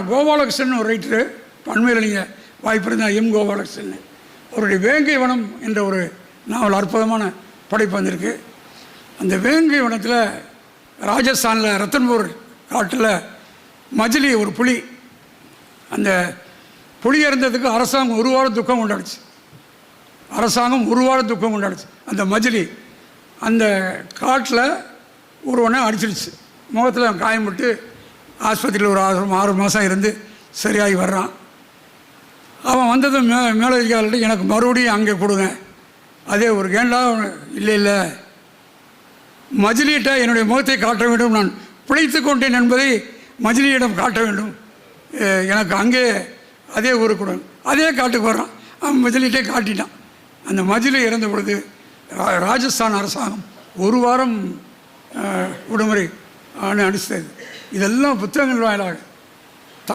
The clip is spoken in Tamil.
கோபாலகிருஷ்ணன் ஒரு ரைட்டரு பண்மையில் நீங்கள் வாய்ப்பு இருந்தால் எம் கோபாலகிருஷ்ணன். அவருடைய வேங்கை வனம் என்ற ஒரு நாவல் அற்புதமான படைப்பு வந்திருக்கு. அந்த வேங்கை வனத்தில் ராஜஸ்தானில் ரத்தன்பூர் காட்டில் மஜிலி ஒரு புலி. அந்த புலி இறந்ததுக்கு அரசாங்கம் ஒரு வாரம் துக்கம் கொண்டாடுச்சு. அரசாங்கம் ஒரு வாரம் துக்கம் கொண்டாடுச்சு. அந்த மஜிலி அந்த காட்டில் ஒருவனை அடிச்சிடுச்சு முகத்தில் காயம்பட்டு ஆஸ்பத்திரியில் ஒரு ஆறு ஆறு மாதம் இருந்து சரியாகி வர்றான். அவன் வந்ததும் மே மேலதிகாரிகிட்ட எனக்கு மறுபடியும் அங்கே கொடுங்க. அதே ஒரு கேண்டா இல்லை இல்லை. மஜிலியிட்ட என்னுடைய முகத்தை காட்ட வேண்டும். நான் பிழைத்து கொண்டேன் என்பதை மஜிலியிடம் காட்ட வேண்டும். எனக்கு அங்கே அதே ஊரு கொடுங்க அதே காட்டுக்கு வர்றான். அவன் மஜிலிட்டே காட்டிட்டான். அந்த மஜிலி இறந்த பொழுது ரா- ராஜஸ்தான் அரசாங்கம் ஒரு வாரம் விடுமுறை அனு அனுப்பிச்சது இதெல்லாம் புத்தகங்கள் வாயிலாக.